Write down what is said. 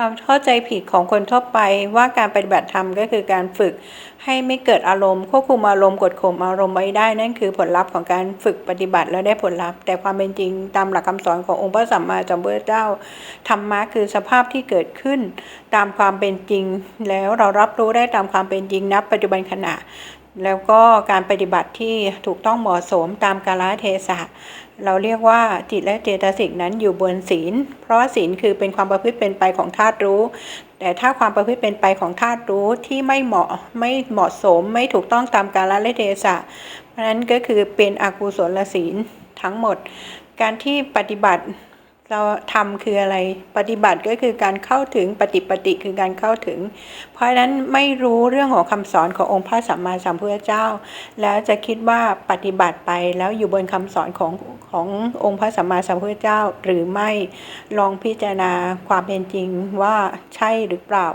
ความเข้าใจผิดของคนทั่วไปว่าการปฏิบัติธรรมก็คือการฝึก ให้ไม่เกิดอารมณ์ควบคุมอารมณ์กดข่มอารมณ์ไว้ได้ นั่นคือผลลัพธ์ของการฝึกปฏิบัติแล้วได้ผลลัพธ์ แต่ความเป็นจริงตามหลักคำสอนขององค์พระสัมมาสัมพุทธเจ้าธรรมะคือสภาพที่เกิดขึ้น ตามความเป็นจริง แล้วเรารับรู้ได้ตามความเป็นจริงนับปัจจุบันขณะ แล้วก็การปฏิบัติที่ถูกต้องเหมาะสมตามกาลเทศะเราเรียกว่าจิตและเจตสิกนั้นอยู่บนศีล เพราะศีลคือเป็นความประพฤติเป็นไปของธาตุรู้ แต่ถ้าความประพฤติเป็นไปของธาตุรู้ที่ไม่เหมาะไม่เหมาะสมไม่ถูกต้องตามกาลเทศะเพราะฉะนั้นก็คือเป็นอกุศลศีลทั้งหมด การที่ปฏิบัติ เราทำคืออะไรปฏิบัติก็คือการเข้าถึงปฏิปฏิคือการเข้าถึง เพราะฉะนั้นไม่รู้เรื่องของคำสอนขององค์พระสัมมาสัมพุทธเจ้า แล้วจะคิดว่าปฏิบัติไปแล้วอยู่บนคำสอนของขององค์พระสัมมาสัมพุทธเจ้า หรือไม่ลองพิจารณาความเป็นจริงว่าใช่หรือเปล่า